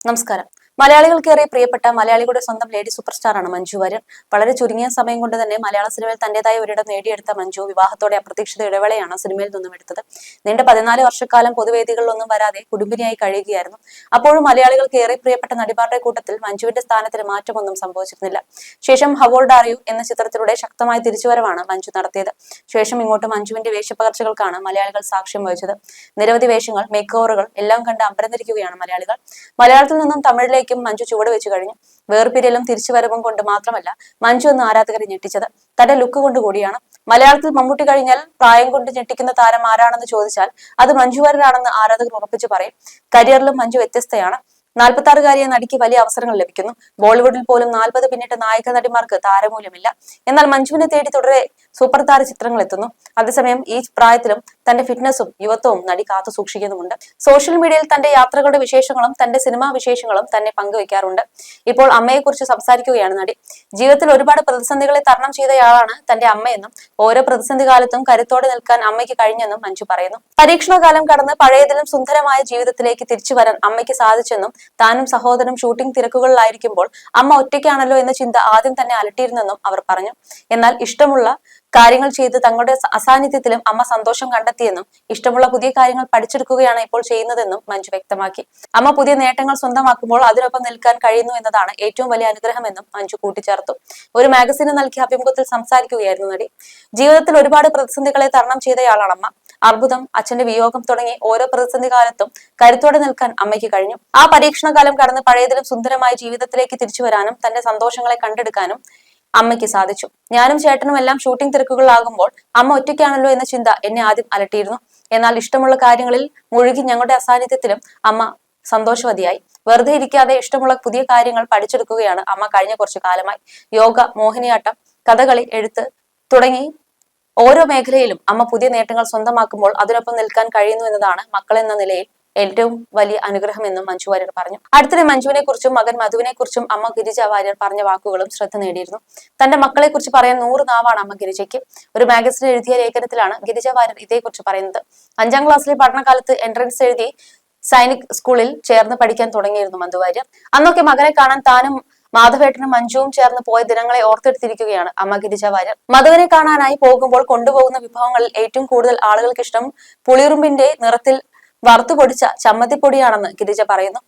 നമസ്കാരം. മലയാളികൾക്കേറെ പ്രിയപ്പെട്ട മലയാളികളുടെ സ്വന്തം ലേഡി സൂപ്പർ സ്റ്റാറാണ് മഞ്ജു വാര്യർ. വളരെ ചുരുങ്ങിയ സമയം കൊണ്ട് തന്നെ മലയാള സിനിമയിൽ തന്റേതായ ഒരിടം നേടിയെടുത്ത മഞ്ജു വിവാഹത്തോടെ അപ്രതീക്ഷിത ഇടവേളയാണ് സിനിമയിൽ നിന്നും എടുത്തത്. നീണ്ട പതിനാല് വർഷക്കാലം പൊതുവേദികളിലൊന്നും വരാതെ കുടുംബിനിയായി കഴിയുകയായിരുന്നു. അപ്പോഴും മലയാളികൾക്ക് ഏറെ പ്രിയപ്പെട്ട നടിമാരുടെ കൂട്ടത്തിൽ മഞ്ജുവിന്റെ സ്ഥാനത്തിന് മാറ്റമൊന്നും സംഭവിച്ചിരുന്നില്ല. ശേഷം ഹവോൾഡ് ആർ യു എന്ന ചിത്രത്തിലൂടെ ശക്തമായ തിരിച്ചുവരവാണ് മഞ്ജു നടത്തിയത്. ശേഷം ഇങ്ങോട്ട് മഞ്ജുവിന്റെ വേഷപ്പകർച്ചകൾക്കാണ് മലയാളികൾ സാക്ഷ്യം വഹിച്ചത്. നിരവധി വേഷങ്ങൾ മേക്ക് ഓവറുകൾ എല്ലാം കണ്ട് അമ്പരന്നിരിക്കുകയാണ് മലയാളികൾ. മലയാളത്തിൽ നിന്നും തമിഴിലേക്കും മഞ്ജു ചുവട് വെച്ചു കഴിഞ്ഞു. വേർപിരിയലും തിരിച്ചുവരവും കൊണ്ട് മാത്രമല്ല മഞ്ജു എന്ന ആരാധകരെ ഞെട്ടിച്ചത്. തന്റെ ലുക്ക് കൊണ്ട് കൂടിയാണ്. മലയാളത്തിൽ മമ്മൂട്ടി കഴിഞ്ഞാൽ പ്രായം കൊണ്ട് ഞെട്ടിക്കുന്ന താരം ആരാണെന്ന് ചോദിച്ചാൽ അത് മഞ്ജു ആരാധകർ ഉറപ്പിച്ചു പറയും. കരിയറിലും മഞ്ജു വ്യത്യസ്തയാണ്. നാൽപ്പത്തി ആറുകാരിയെ നടിക്ക് വലിയ അവസരങ്ങൾ ലഭിക്കുന്നു. ബോളിവുഡിൽ പോലും നാൽപ്പത് പിന്നിട്ട് നായക നടിമാർക്ക് താരമൂല്യമില്ല. എന്നാൽ മഞ്ജുവിനെ തേടി തുടരെ സൂപ്പർ താര ചിത്രങ്ങൾ എത്തുന്നു. അതേസമയം ഈ പ്രായത്തിലും തന്റെ ഫിറ്റ്നസും യുവത്വവും നടി കാത്തു സൂക്ഷിക്കുന്നുമുണ്ട്. സോഷ്യൽ മീഡിയയിൽ തന്റെ യാത്രകളുടെ വിശേഷങ്ങളും തന്റെ സിനിമാ വിശേഷങ്ങളും തന്നെ പങ്കുവെക്കാറുണ്ട്. ഇപ്പോൾ അമ്മയെക്കുറിച്ച് സംസാരിക്കുകയാണ് നടി. ജീവിതത്തിൽ ഒരുപാട് പ്രതിസന്ധികളെ തരണം ചെയ്തയാളാണ് തന്റെ അമ്മയെന്നും ഓരോ പ്രതിസന്ധി കാലത്തും കരുത്തോടെ നിൽക്കാൻ അമ്മയ്ക്ക് കഴിഞ്ഞെന്നും മഞ്ജു പറയുന്നു. പരീക്ഷണകാലം കടന്ന് പഴയതിലും സുന്ദരമായ ജീവിതത്തിലേക്ക് തിരിച്ചു വരാൻ അമ്മയ്ക്ക് സാധിച്ചെന്നും താനും സഹോദരനും ഷൂട്ടിംഗ് തിരക്കുകളിലായിരിക്കുമ്പോൾ അമ്മ ഒറ്റയ്ക്കാണല്ലോ എന്ന ചിന്ത ആദ്യം തന്നെ അലട്ടിയിരുന്നെന്നും അവർ പറഞ്ഞു. എന്നാൽ ഇഷ്ടമുള്ള കാര്യങ്ങൾ ചെയ്ത് തങ്ങളുടെ അസാന്നിധ്യത്തിലും അമ്മ സന്തോഷം കണ്ടെത്തിയെന്നും ഇഷ്ടമുള്ള പുതിയ കാര്യങ്ങൾ പഠിച്ചെടുക്കുകയാണ് ഇപ്പോൾ ചെയ്യുന്നതെന്നും മഞ്ജു വ്യക്തമാക്കി. അമ്മ പുതിയ നേട്ടങ്ങൾ സ്വന്തമാക്കുമ്പോൾ അതിനൊപ്പം നിൽക്കാൻ കഴിയുന്നു എന്നതാണ് ഏറ്റവും വലിയ അനുഗ്രഹമെന്നും മഞ്ജു കൂട്ടിച്ചേർത്തു. ഒരു മാഗസിന് നൽകിയ അഭിമുഖത്തിൽ സംസാരിക്കുകയായിരുന്നു നടി. ജീവിതത്തിൽ ഒരുപാട് പ്രതിസന്ധികളെ തരണം ചെയ്തയാളാണ് അമ്മ അർബുദം അച്ഛന്റെ വിയോഗം തുടങ്ങി ഓരോ പ്രതിസന്ധി കാലത്തും കരുത്തോടെ നിൽക്കാൻ അമ്മയ്ക്ക് കഴിഞ്ഞു. ആ പരീക്ഷണകാലം കടന്ന് പഴയതിലും സുന്ദരമായ ജീവിതത്തിലേക്ക് തിരിച്ചു വരാനും തന്റെ സന്തോഷങ്ങളെ കണ്ടെടുക്കാനും അമ്മയ്ക്ക് സാധിച്ചു. ഞാനും ചേട്ടനും എല്ലാം ഷൂട്ടിംഗ് തിരക്കുകളാകുമ്പോൾ അമ്മ ഒറ്റയ്ക്കാണല്ലോ എന്ന ചിന്ത എന്നെ ആദ്യം അലട്ടിയിരുന്നു. എന്നാൽ ഇഷ്ടമുള്ള കാര്യങ്ങളിൽ മുഴുകി ഞങ്ങളുടെ അസാന്നിധ്യത്തിലും അമ്മ സന്തോഷവതിയായി. വെറുതെ ഇരിക്കാതെ ഇഷ്ടമുള്ള പുതിയ കാര്യങ്ങൾ പഠിച്ചെടുക്കുകയാണ് അമ്മ കഴിഞ്ഞ കുറച്ചു കാലമായി. യോഗ മോഹിനിയാട്ടം കഥകളി എഴുത്ത് തുടങ്ങി ഓരോ മേഖലയിലും അമ്മ പുതിയ നേട്ടങ്ങൾ സ്വന്തമാക്കുമ്പോൾ അതിനൊപ്പം നിൽക്കാൻ കഴിയുന്നു എന്നതാണ് മക്കൾ എന്ന നിലയിൽ ഏറ്റവും വലിയ അനുഗ്രഹമെന്നും മഞ്ജു വാര്യർ പറഞ്ഞു. അടുത്തിടെ മഞ്ജുവിനെ കുറിച്ചും മകൻ മധുവിനെ കുറിച്ചും അമ്മ ഗിരിജ വാര്യർ പറഞ്ഞ വാക്കുകളും ശ്രദ്ധ നേടിയിരുന്നു. തന്റെ മക്കളെ കുറിച്ച് പറയാൻ നൂറ് നാവാണ് അമ്മ ഗിരിജയ്ക്ക്. ഒരു മാഗസിൻ എഴുതിയ ലേഖനത്തിലാണ് ഗിരിജ വാര്യർ ഇതേക്കുറിച്ച് പറയുന്നത്. അഞ്ചാം ക്ലാസ്സിലെ പഠനകാലത്ത് എൻട്രൻസ് എഴുതി സൈനിക് സ്കൂളിൽ ചേർന്ന് പഠിക്കാൻ തുടങ്ങിയിരുന്നു മധു വാര്യർ. അന്നൊക്കെ മകനെ കാണാൻ താനും മാധവേട്ടനും മഞ്ജുവും ചേർന്ന് പോയ ദിനങ്ങളെ ഓർത്തെടുത്തിരിക്കുകയാണ് അമ്മ ഗിരിജ വാര്യർ. മധുവിനെ കാണാനായി പോകുമ്പോൾ കൊണ്ടുപോകുന്ന വിഭവങ്ങളിൽ ഏറ്റവും കൂടുതൽ ആളുകൾക്ക് ഇഷ്ടം പുളിയുറുമ്പിന്റെ നിറത്തിൽ വറുത്തു പൊടിച്ച ചമ്മന്തിപ്പൊടിയാണെന്ന് ഗിരിജ പറയുന്നു.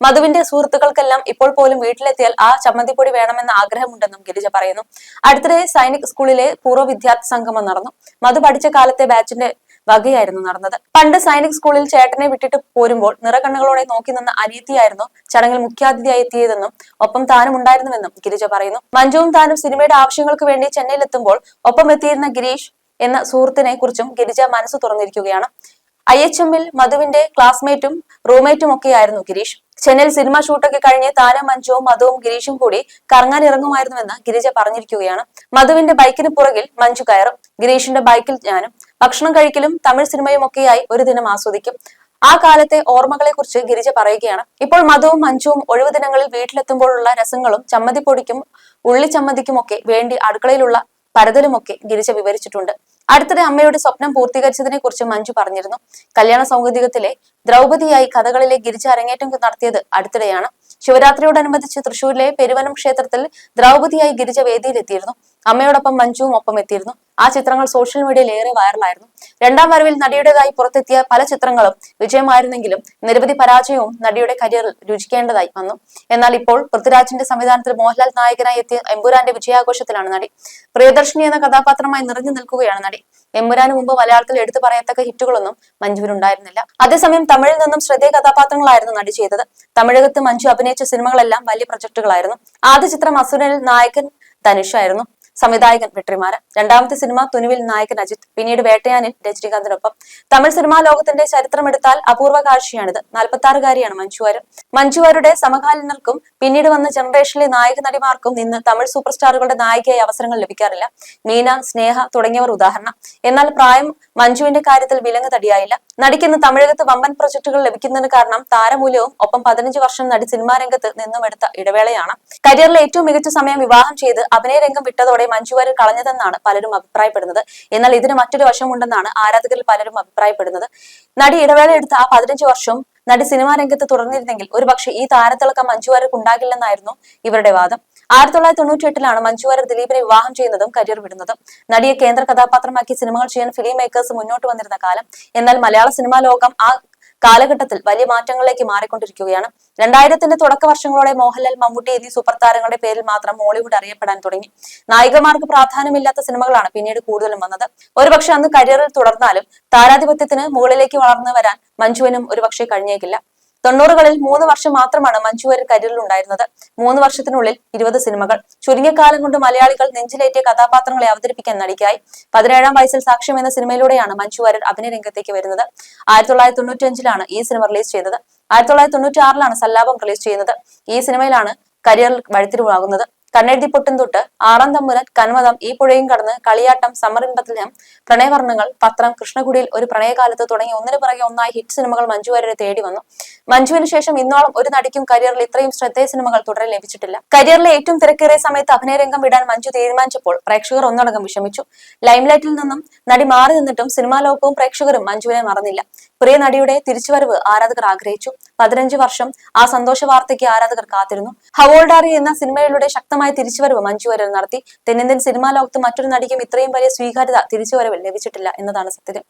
മധുവിന്റെ സുഹൃത്തുക്കൾക്കെല്ലാം ഇപ്പോൾ പോലും വീട്ടിലെത്തിയാൽ ആ ചമ്മന്തിപ്പൊടി വേണമെന്ന ആഗ്രഹമുണ്ടെന്നും ഗിരിജ പറയുന്നു. അടുത്തിടെ സൈനിക് സ്കൂളിലെ പൂർവ വിദ്യാർത്ഥി സംഗമം നടന്നു. മധു പഠിച്ച കാലത്തെ ബാച്ചിന്റെ വകയായിരുന്നു നടന്നത്. പണ്ട് സൈനിക് സ്കൂളിൽ ചേട്ടനെ വിട്ടിട്ട് പോരുമ്പോൾ നിറകണ്ണുകളോടെ നോക്കി നിന്ന അനിയത്തിയായിരുന്നു ചടങ്ങിൽ മുഖ്യാതിഥിയായി എത്തിയതെന്നും ഒപ്പം താനും ഉണ്ടായിരുന്നുവെന്നും ഗിരിജ പറയുന്നു. മഞ്ജുവും താനും സിനിമയുടെ ആവശ്യങ്ങൾക്ക് വേണ്ടി ചെന്നൈയിലെത്തുമ്പോൾ ഒപ്പം എത്തിയിരുന്ന ഗിരീഷ് എന്ന സുഹൃത്തിനെ കുറിച്ചും ഗിരിജ മനസ്സ് തുറന്നിരിക്കുകയാണ്. ഐ എച്ച് എമ്മിൽ മധുവിന്റെ ക്ലാസ്മേറ്റും റൂംമേറ്റും ഒക്കെയായിരുന്നു ഗിരീഷ്. ചെന്നൈയിൽ സിനിമ ഷൂട്ടൊക്കെ കഴിഞ്ഞ് താനും മഞ്ജുവും മധുവും ഗിരീഷും കൂടി കറങ്ങാൻ ഇറങ്ങുമായിരുന്നുവെന്ന് ഗിരിജ പറഞ്ഞിരിക്കുകയാണ്. മധുവിന്റെ ബൈക്കിന് പുറകിൽ മഞ്ജു കയറും ഗിരീഷിന്റെ ബൈക്കിൽ ഞാനും. ഭക്ഷണം കഴിക്കലും തമിഴ് സിനിമയും ഒക്കെയായി ഒരു ദിനം ആസ്വദിക്കും. ആ കാലത്തെ ഓർമ്മകളെ കുറിച്ച് ഗിരിജ പറയുകയാണ്. ഇപ്പോൾ മധുവും മഞ്ജുവും ഒഴിവു ദിനങ്ങളിൽ വീട്ടിലെത്തുമ്പോഴുള്ള രസങ്ങളും ചമ്മതിപ്പൊടിക്കും ഉള്ളി ചമ്മന്തിക്കുമൊക്കെ വേണ്ടി അടുക്കളയിലുള്ള പരതലുമൊക്കെ ഗിരിജ വിവരിച്ചിട്ടുണ്ട്. അടുത്തിടെ അമ്മയുടെ സ്വപ്നം പൂർത്തീകരിച്ചതിനെ കുറിച്ച് മഞ്ജു പറഞ്ഞിരുന്നു. കല്യാണ സൗഗതികത്തിലെ ദ്രൗപതിയായി കഥകളിലെ ഗിരിജ അരങ്ങേറ്റം നടത്തിയത് അടുത്തിടെയാണ്. ശിവരാത്രിയോടനുബന്ധിച്ച് തൃശൂരിലെ പെരുവനം ക്ഷേത്രത്തിൽ ദ്രൗപതിയായി ഗിരിജ വേദിയിലെത്തിയിരുന്നു അമ്മയോടൊപ്പം മഞ്ജുവും ഒപ്പം എത്തിയിരുന്നു ആ ചിത്രങ്ങൾ സോഷ്യൽ മീഡിയയിൽ ഏറെ വൈറലായിരുന്നു. രണ്ടാം വരവിൽ നടിയുടേതായി പുറത്തെത്തിയ പല ചിത്രങ്ങളും വിജയമായിരുന്നെങ്കിലും നിരവധി പരാജയവും നടിയുടെ കരിയറിൽ രുചിക്കേണ്ടതായി വന്നു. എന്നാൽ ഇപ്പോൾ പൃഥ്വിരാജിന്റെ സംവിധാനത്തിൽ മോഹൻലാൽ നായകനായി എത്തിയ എമ്പുരാന്റെ വിജയാഘോഷത്തിലാണ് നടി. പ്രിയദർശിനി എന്ന കഥാപാത്രമായി നിറഞ്ഞു നിൽക്കുകയാണ് നടി. എമ്പുരാന് മുമ്പ് മലയാളത്തിൽ എടുത്തു പറയത്തക്ക ഹിറ്റുകളൊന്നും മഞ്ജുവിനുണ്ടായിരുന്നില്ല അതേസമയം തമിഴിൽ നിന്നും ശ്രദ്ധേയ കഥാപാത്രങ്ങളായിരുന്നു നടി ചെയ്തത്. തമിഴകത്ത് മഞ്ജു അഭിനയിച്ച സിനിമകളെല്ലാം വലിയ പ്രൊജക്ടുകളായിരുന്നു. ആദ്യ ചിത്രം അസുരനിൽ നായകൻ ധനുഷായിരുന്നു സംവിധായകൻ വെട്രിമാരൻ രണ്ടാമത്തെ സിനിമ തുനുവിൽ നായകൻ അജിത് പിന്നീട് വേട്ടയാനിൽ രജനീകാന്തിനൊപ്പം. തമിഴ് സിനിമാ ലോകത്തിന്റെ ചരിത്രമെടുത്താൽ അപൂർവ കാഴ്ചയാണിത്. നാൽപ്പത്തി ആറുകാരിയാണ് മഞ്ജുവാര് മഞ്ജുവാരുടെ സമകാലീനർക്കും പിന്നീട് വന്ന ജനറേഷനിലെ നായക നടിമാർക്കും ഇന്ന് തമിഴ് സൂപ്പർ സ്റ്റാറുകളുടെ നായികയായി അവസരങ്ങൾ ലഭിക്കാറില്ല. മീന സ്നേഹ തുടങ്ങിയവർ ഉദാഹരണം. എന്നാൽ പ്രായം മഞ്ജുവിന്റെ കാര്യത്തിൽ വിലങ്ങ് തടിയായില്ല. നടിക്കുന്ന തമിഴകത്ത് വമ്പൻ പ്രൊജക്ടുകൾ ലഭിക്കുന്നതിന് കാരണം താരമൂല്യവും ഒപ്പം പതിനഞ്ച് വർഷം നടി സിനിമാ രംഗത്ത് നിന്നും എടുത്ത ഇടവേളയാണ്. കരിയറിലെ ഏറ്റവും മികച്ച സമയം വിവാഹം ചെയ്ത് അഭിനയ രംഗം വിട്ടതോടെ ജീവിതത്തിലൂടെ മഞ്ജു വാര്യർ കളഞ്ഞതെന്നാണ് പലരും അഭിപ്രായപ്പെടുന്നത്. എന്നാൽ ഇതിന് മറ്റൊരു വശമുണ്ടെന്നാണ് ആരാധകരിൽ പലരും അഭിപ്രായപ്പെടുന്നത്. നടി ഇടവേള എടുത്ത ആ പതിനഞ്ച് വർഷം നടി സിനിമാ രംഗത്ത് തുടർന്നിരുന്നെങ്കിൽ ഒരുപക്ഷെ ഈ താരത്തിളക്കം മഞ്ജു വാര്യർക്ക് ഉണ്ടാകില്ലെന്നായിരുന്നു ഇവരുടെ വാദം. ആയിരത്തി തൊള്ളായിരത്തി തൊണ്ണൂറ്റി എട്ടിലാണ് മഞ്ജു വാര്യർ ദിലീപിനെ വിവാഹം ചെയ്യുന്നതും കരിയർ വിടുന്നതും. നടിയെ കേന്ദ്ര കഥാപാത്രമാക്കി സിനിമകൾ ചെയ്യാൻ ഫിലിം മേക്കേഴ്സ് മുന്നോട്ട് വന്നിരുന്ന കാലം. എന്നാൽ മലയാള സിനിമാ ലോകം ആ കാലഘട്ടത്തിൽ വലിയ മാറ്റങ്ങളിലേക്ക് മാറിക്കൊണ്ടിരിക്കുകയാണ്. രണ്ടായിരത്തിന്റെ തുടക്ക വർഷങ്ങളോടെ മോഹൻലാൽ മമ്മൂട്ടി എന്നീ സൂപ്പർ താരങ്ങളുടെ പേരിൽ മാത്രം മോളിവുഡ് അറിയപ്പെടാൻ തുടങ്ങി. നായികമാർക്ക് പ്രാധാന്യമില്ലാത്ത സിനിമകളാണ് പിന്നീട് കൂടുതലും വന്നത്. ഒരുപക്ഷെ അന്ന് കരിയറിൽ തുടർന്നാലും താരാധിപത്യത്തിന് മുകളിലേക്ക് വളർന്നു വരാൻ മഞ്ജുവിനും ഒരുപക്ഷെ കഴിഞ്ഞേക്കില്ല. തൊണ്ണൂറുകളിൽ മൂന്ന് വർഷം മാത്രമാണ് മഞ്ജു വാര്യർ കരിയറിൽ ഉണ്ടായിരുന്നത്. മൂന്ന് വർഷത്തിനുള്ളിൽ ഇരുപത് സിനിമകൾ. ചുരുങ്ങിയ കാലം കൊണ്ട് മലയാളികൾ നെഞ്ചിലേറ്റിയ കഥാപാത്രങ്ങളെ അവതരിപ്പിക്കാൻ നടിക്കായി. പതിനേഴാം വയസ്സിൽ സാക്ഷ്യം എന്ന സിനിമയിലൂടെയാണ് മഞ്ജു വാര്യർ അഭിനയ രംഗത്തേക്ക് വരുന്നത്. ആയിരത്തി തൊള്ളായിരത്തി തൊണ്ണൂറ്റി ഈ സിനിമ റിലീസ് ചെയ്തത്. ആയിരത്തി തൊള്ളായിരത്തി തൊണ്ണൂറ്റി ആറിലാണ് സല്ലാപം റിലീസ് ചെയ്യുന്നത്. ഈ സിനിമയിലാണ് കരിയറിൽ വഴിത്തിരിവാകുന്നത്. കണ്ണെഴുതി പൊട്ടും തൊട്ട് ആറാം കന്മതം ഈ പുഴയും കടന്ന് കളിയാട്ടം സമറിമ്പത്തിലും പ്രണയവർണങ്ങൾ പത്രം കൃഷ്ണകുടിയിൽ ഒരു പ്രണയകാലത്ത് തുടങ്ങി ഒന്നിനു പിറകെ ഒന്നായി ഹിറ്റ് സിനിമകൾ മഞ്ജു വാര്യരെ തേടി വന്നു. മഞ്ജുവിന് ശേഷം ഇന്നോളം ഒരു നടിക്കും കരിയറിൽ ഇത്രയും ശ്രദ്ധേയ സിനിമകൾ തുടരെ ലഭിച്ചിട്ടില്ല. കരിയറിലെ ഏറ്റവും തിരക്കേറിയ സമയത്ത് അഭിനയരംഗം വിടാൻ മഞ്ജു തീരുമാനിച്ചപ്പോൾ പ്രേക്ഷകർ ഒന്നടങ്കം വിഷമിച്ചു. ലൈംലൈറ്റിൽ നിന്നും നടി മാറി നിന്നിട്ടും സിനിമാ ലോകവും പ്രേക്ഷകരും മഞ്ജുവിനെ മറന്നില്ല. പ്രിയ നടിയുടെ തിരിച്ചുവരവ് ആരാധകർ ആഗ്രഹിച്ചു. പതിനഞ്ച് വർഷം ആ സന്തോഷ വാർത്തയ്ക്ക് ആരാധകർ കാത്തിരുന്നു. ഹവോൾഡാറി എന്ന സിനിമയിലൂടെ ശക്തമായ തിരിച്ചുവരവ് മഞ്ജു വാര്യർ നടത്തി. തെന്നിന്ത്യൻ സിനിമാ ലോകത്ത് മറ്റൊരു നടിക്കും ഇത്രയും വലിയ സ്വീകാര്യത തിരിച്ചുവരവിൽ ലഭിച്ചിട്ടില്ല എന്നതാണ് സത്യം.